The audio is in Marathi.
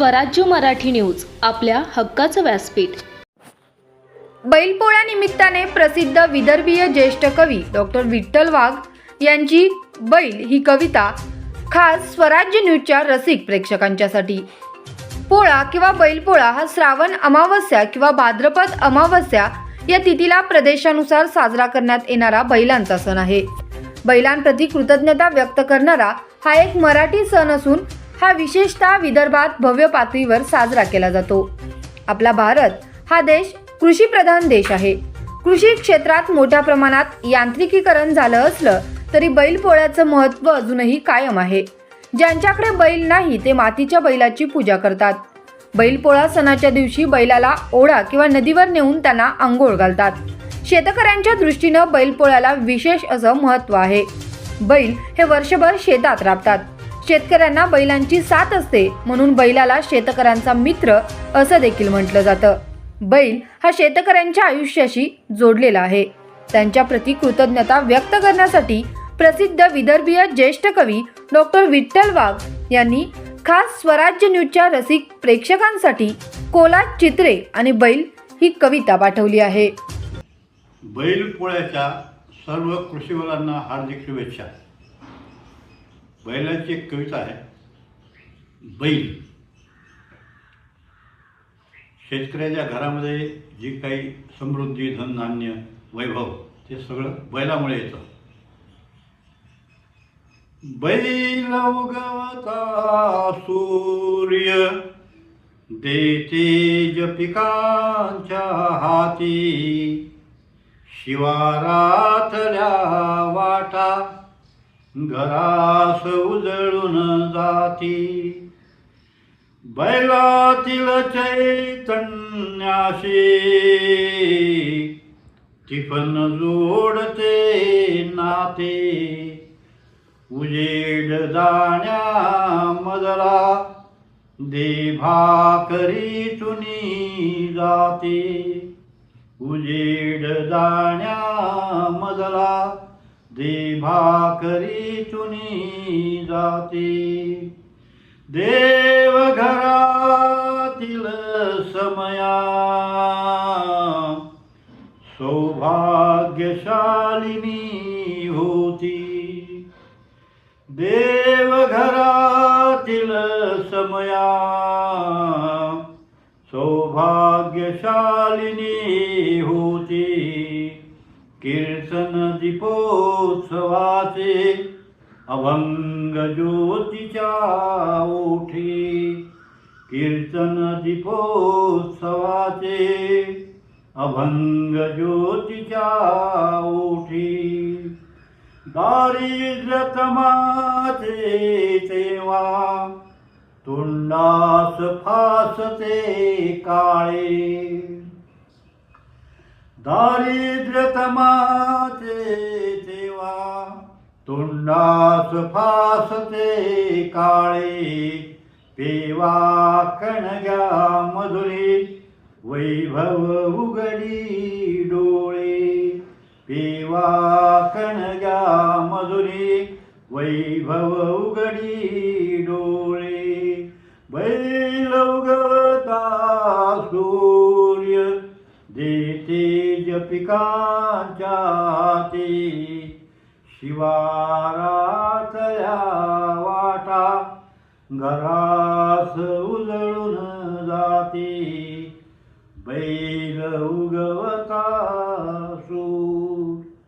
स्वराज्य मराठी न्यूज आपल्या हक्काचं व्यासपीठ. बैलपोळ्या निमित्ताने प्रसिद्ध विदर्भीय ज्येष्ठ कवी डॉक्टर विठ्ठल वाघ यांची बैल ही कविता खास स्वराज्य न्यूजच्या रसिक प्रेक्षकांच्यासाठी. पोळा किंवा बैलपोळा हा श्रावण अमावस्या किंवा भाद्रपद अमावस्या या तिथीला प्रदेशानुसार साजरा करण्यात येणारा बैलांचा सण आहे. बैलांप्रती कृतज्ञता व्यक्त करणारा हा एक मराठी सण असून हा विशेषतः विदर्भात भव्य पातळीवर साजरा केला जातो. आपला भारत हा देश कृषीप्रधान देश आहे. कृषी क्षेत्रात मोठ्या प्रमाणात यांत्रिकीकरण झालं असलं तरी बैलपोळ्याचं महत्त्व अजूनही कायम आहे. ज्यांच्याकडे बैल नाही ते मातीच्या बैलाची पूजा करतात. बैलपोळा सणाच्या दिवशी बैलाला ओढा किंवा नदीवर नेऊन त्यांना आंघोळ घालतात. शेतकऱ्यांच्या दृष्टीनं बैलपोळ्याला विशेष असं महत्त्व आहे. बैल हे वर्षभर शेतात राबतात. शेतकऱ्यांना बैलांची साथ असते म्हणून बैलाला शेतकऱ्यांचा मित्र असं देखील म्हटलं जातं. बैल हा शेतकऱ्यांच्या आयुष्याशी जोडलेला आहे. त्यांच्या प्रती कृतज्ञता व्यक्त करण्यासाठी प्रसिद्ध विदर्भीय ज्येष्ठ कवी डॉक्टर विठ्ठल वाघ यांनी खास स्वराज्य न्यूजच्या रसिक प्रेक्षकांसाठी कोला चित्रे आणि बैल ही कविता पाठवली आहे. बैलपोळ्याच्या सर्व कृषीवालांना हार्दिक शुभेच्छा. बैलाची एक कविता आहे. बैल. शेतकऱ्याच्या घरामध्ये जी काही समृद्धी धनधान्य वैभव ते सगळं बैलामुळे येतं. बैल उगवता सूर्य देतेज पिकांच्या हाती. शिवारातल्या वाटा घरास उजळून जाती. बैलातील चैतन्याशी टिफन जोडते नाते. उजेड जाण्या मजला दे भाकरी चुनी जाते. उजेड जाण्या मजला दे भाकरी चुनी जाते. देवघरातील समया सौभाग्यशालिनी होती. देवघरातील समया सौभाग्यशालिनी होती. कीर्तन दीपोत्सवाचे अभंग ज्योतीच्या ओठी कीर्तन दीपोत्सवाचे अभंग ज्योतीच्या ओठी. दारिद्र्य सेवा तेव्हा तोंडास फासते काळे. दारिद्र्यतमाते तमाचे तेव्हा तोंडास फासते काळे पेवा कणग्या मधुरे वैभव उघडी डोळे पेवा कणग्या मधुरे वैभव उघडी डोळे. पिकांच्या शिवारातल्या वाटा घरास